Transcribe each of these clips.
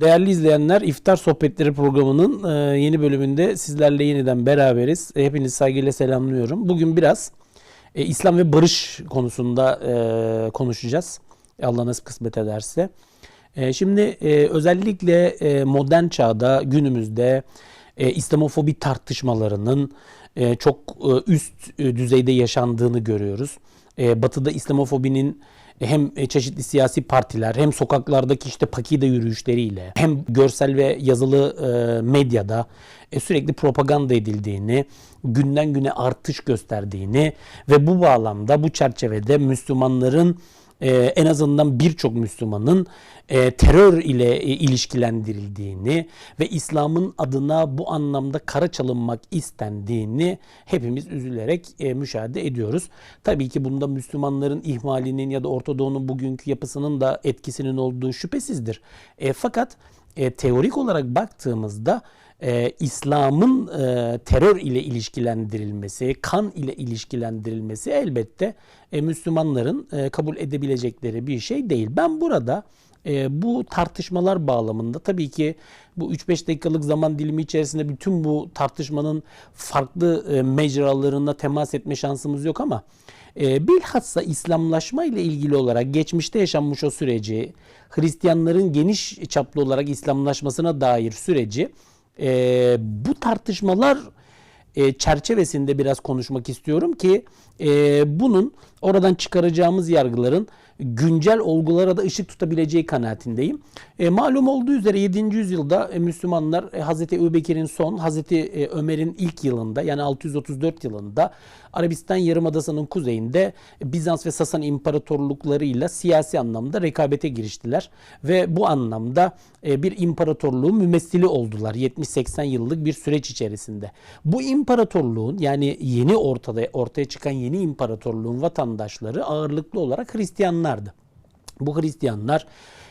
Değerli izleyenler, İftar Sohbetleri programının e, yeni bölümünde sizlerle yeniden beraberiz. Hepinizi saygıyla selamlıyorum. Bugün biraz e, İslam ve barış konusunda e, konuşacağız. Allah nasip kısmet ederse. Şimdi özellikle modern çağda, günümüzde İslamofobi tartışmalarının e, çok e, üst e, düzeyde yaşandığını görüyoruz. Batı'da İslamofobinin hem çeşitli siyasi partiler hem sokaklardaki işte pakide yürüyüşleriyle hem görsel ve yazılı medyada sürekli propaganda edildiğini, günden güne artış gösterdiğini ve bu bağlamda bu çerçevede Müslümanların e, en azından birçok Müslümanın e, terör ile e, ilişkilendirildiğini ve İslam'ın adına bu anlamda kara çalınmak istendiğini hepimiz üzülerek e, müşahede ediyoruz. Tabii ki bunda Müslümanların ihmalinin ya da Orta Doğu'nun bugünkü yapısının da etkisinin olduğu şüphesizdir. E, fakat e, teorik olarak baktığımızda e, İslam'ın e, terör ile ilişkilendirilmesi, kan ile ilişkilendirilmesi elbette e, Müslümanların e, kabul edebilecekleri bir şey değil. Ben burada e, bu tartışmalar bağlamında tabii ki bu 3-5 dakikalık zaman dilimi içerisinde bütün bu tartışmanın farklı e, mecralarına temas etme şansımız yok ama e, bilhassa İslamlaşma ile ilgili olarak geçmişte yaşanmış o süreci, Hristiyanların geniş çaplı olarak İslamlaşmasına dair süreci e, bu tartışmalar e, çerçevesinde biraz konuşmak istiyorum ki e, bunun oradan çıkaracağımız yargıların güncel olgulara da ışık tutabileceği kanaatindeyim. E, malum olduğu üzere 7. yüzyılda e, Müslümanlar e, Hazreti Ebubekir'in son, Hazreti e, Ömer'in ilk yılında yani 634 yılında Arabistan Yarımadası'nın kuzeyinde Bizans ve Sasan imparatorluklarıyla siyasi anlamda rekabete giriştiler ve bu anlamda e, bir imparatorluğun mümessili oldular 70-80 yıllık bir süreç içerisinde. Bu imparatorluğun yani yeni ortada ortaya çıkan yeni imparatorluğun vatandaşları ağırlıklı olarak Hristiyanlardı. Bu Hristiyanlar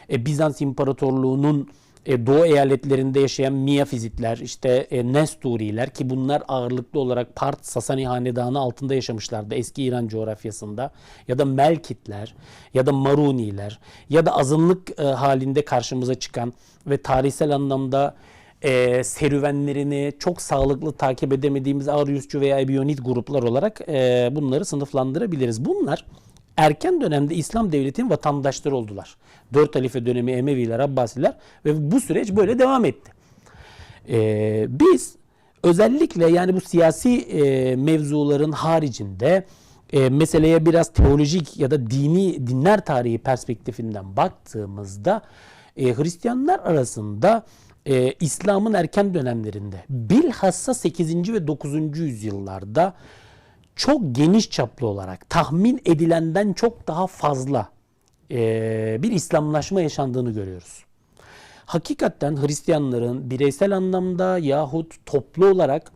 e, Bizans İmparatorluğu'nun e, doğu eyaletlerinde yaşayan Miyafizitler, işte e, Nesturiler ki bunlar ağırlıklı olarak Part Sasani Hanedanı altında yaşamışlardı eski İran coğrafyasında ya da Melkitler ya da Maruniler ya da azınlık e, halinde karşımıza çıkan ve tarihsel anlamda e, serüvenlerini çok sağlıklı takip edemediğimiz Ariusçu veya Ebionit gruplar olarak e, bunları sınıflandırabiliriz. Bunlar erken dönemde İslam devletinin vatandaşları oldular. Dört halife dönemi Emeviler, Abbasiler ve bu süreç böyle devam etti. Ee, biz özellikle yani bu siyasi e, mevzuların haricinde e, meseleye biraz teolojik ya da dini dinler tarihi perspektifinden baktığımızda e, Hristiyanlar arasında e, İslam'ın erken dönemlerinde bilhassa 8. ve 9. yüzyıllarda çok geniş çaplı olarak tahmin edilenden çok daha fazla e, bir İslamlaşma yaşandığını görüyoruz. Hakikaten Hristiyanların bireysel anlamda yahut toplu olarak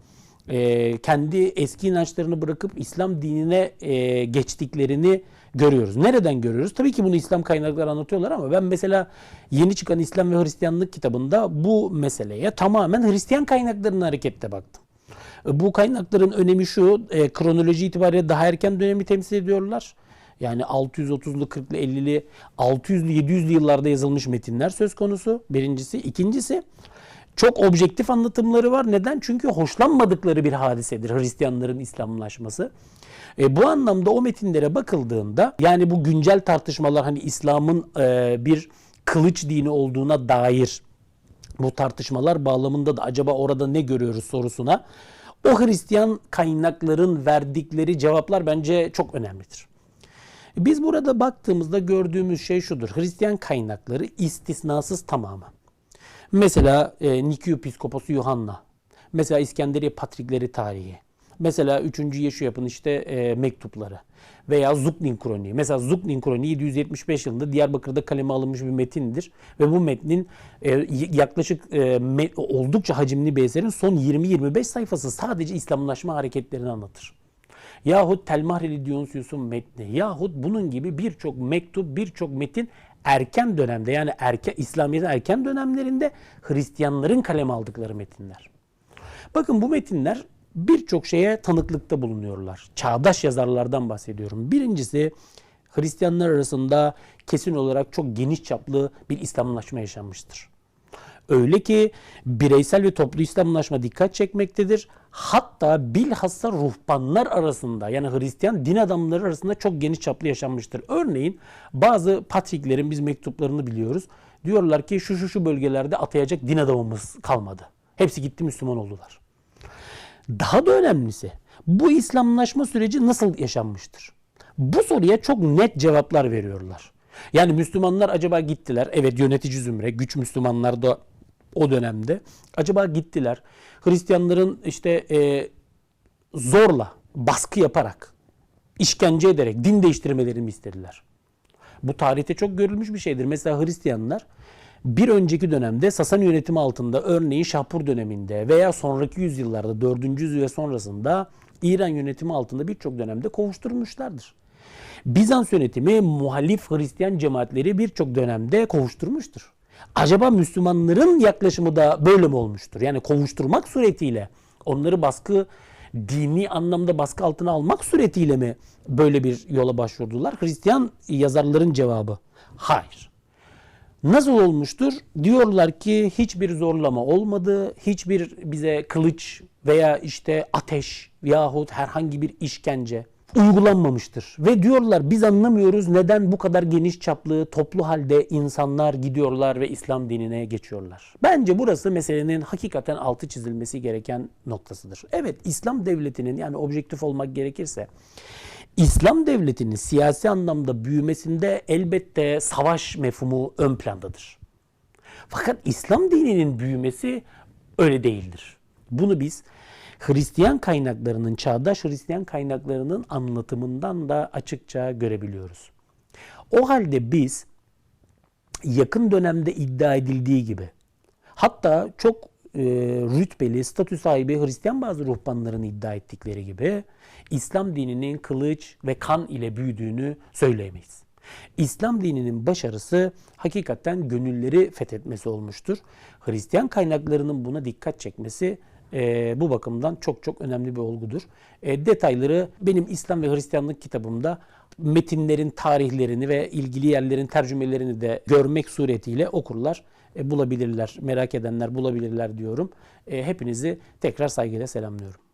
e, kendi eski inançlarını bırakıp İslam dinine e, geçtiklerini görüyoruz. Nereden görüyoruz? Tabii ki bunu İslam kaynakları anlatıyorlar ama ben mesela yeni çıkan İslam ve Hristiyanlık kitabında bu meseleye tamamen Hristiyan kaynaklarının harekette baktım. Bu kaynakların önemi şu, e, kronoloji itibariyle daha erken dönemi temsil ediyorlar. Yani 630'lu, 40'lı, 50'li, 600'lü, 700'lü yıllarda yazılmış metinler söz konusu. Birincisi. ikincisi çok objektif anlatımları var. Neden? Çünkü hoşlanmadıkları bir hadisedir Hristiyanların İslamlaşması. E, bu anlamda o metinlere bakıldığında yani bu güncel tartışmalar hani İslam'ın e, bir kılıç dini olduğuna dair bu tartışmalar bağlamında da acaba orada ne görüyoruz sorusuna o Hristiyan kaynakların verdikleri cevaplar bence çok önemlidir. Biz burada baktığımızda gördüğümüz şey şudur. Hristiyan kaynakları istisnasız tamamı. Mesela e, Nikio Piskoposu Yuhanna. Mesela İskenderiye Patrikleri tarihi. Mesela 3. Yeşuyap'ın işte e, mektupları veya Zuknin Kroniği. Mesela Zuknin Kroniği 775 yılında Diyarbakır'da kaleme alınmış bir metindir ve bu metnin e, yaklaşık e, me, oldukça hacimli bir eserin son 20-25 sayfası sadece İslamlaşma hareketlerini anlatır. Yahut Telmahreli Dionysius'un metni yahut bunun gibi birçok mektup, birçok metin erken dönemde yani erken İslamiyet'in erken dönemlerinde Hristiyanların kaleme aldıkları metinler. Bakın bu metinler birçok şeye tanıklıkta bulunuyorlar. Çağdaş yazarlardan bahsediyorum. Birincisi Hristiyanlar arasında kesin olarak çok geniş çaplı bir İslamlaşma yaşanmıştır. Öyle ki bireysel ve toplu İslamlaşma dikkat çekmektedir. Hatta bilhassa ruhbanlar arasında yani Hristiyan din adamları arasında çok geniş çaplı yaşanmıştır. Örneğin bazı patriklerin biz mektuplarını biliyoruz. Diyorlar ki şu şu şu bölgelerde atayacak din adamımız kalmadı. Hepsi gitti Müslüman oldular. Daha da önemlisi bu İslamlaşma süreci nasıl yaşanmıştır? Bu soruya çok net cevaplar veriyorlar. Yani Müslümanlar acaba gittiler. Evet yönetici zümre, güç Müslümanlar da o dönemde. Acaba gittiler. Hristiyanların işte e, zorla, baskı yaparak, işkence ederek din değiştirmelerini mi istediler? Bu tarihte çok görülmüş bir şeydir. Mesela Hristiyanlar bir önceki dönemde Sasani yönetimi altında örneğin Şahpur döneminde veya sonraki yüzyıllarda 4. yüzyıl ve sonrasında İran yönetimi altında birçok dönemde kovuşturmuşlardır. Bizans yönetimi muhalif Hristiyan cemaatleri birçok dönemde kovuşturmuştur. Acaba Müslümanların yaklaşımı da böyle mi olmuştur? Yani kovuşturmak suretiyle onları baskı dini anlamda baskı altına almak suretiyle mi böyle bir yola başvurdular? Hristiyan yazarların cevabı hayır. Nasıl olmuştur? Diyorlar ki hiçbir zorlama olmadı, hiçbir bize kılıç veya işte ateş yahut herhangi bir işkence uygulanmamıştır. Ve diyorlar biz anlamıyoruz neden bu kadar geniş çaplı toplu halde insanlar gidiyorlar ve İslam dinine geçiyorlar. Bence burası meselenin hakikaten altı çizilmesi gereken noktasıdır. Evet İslam devletinin yani objektif olmak gerekirse İslam devletinin siyasi anlamda büyümesinde elbette savaş mefhumu ön plandadır. Fakat İslam dininin büyümesi öyle değildir. Bunu biz Hristiyan kaynaklarının, çağdaş Hristiyan kaynaklarının anlatımından da açıkça görebiliyoruz. O halde biz yakın dönemde iddia edildiği gibi hatta çok e, rütbeli, statü sahibi Hristiyan bazı ruhbanların iddia ettikleri gibi İslam dininin kılıç ve kan ile büyüdüğünü söyleyemeyiz. İslam dininin başarısı hakikaten gönülleri fethetmesi olmuştur. Hristiyan kaynaklarının buna dikkat çekmesi e, bu bakımdan çok çok önemli bir olgudur. E, detayları benim İslam ve Hristiyanlık kitabımda metinlerin tarihlerini ve ilgili yerlerin tercümelerini de görmek suretiyle okurlar, e, bulabilirler. Merak edenler bulabilirler diyorum. Hepinizi tekrar saygıyla selamlıyorum.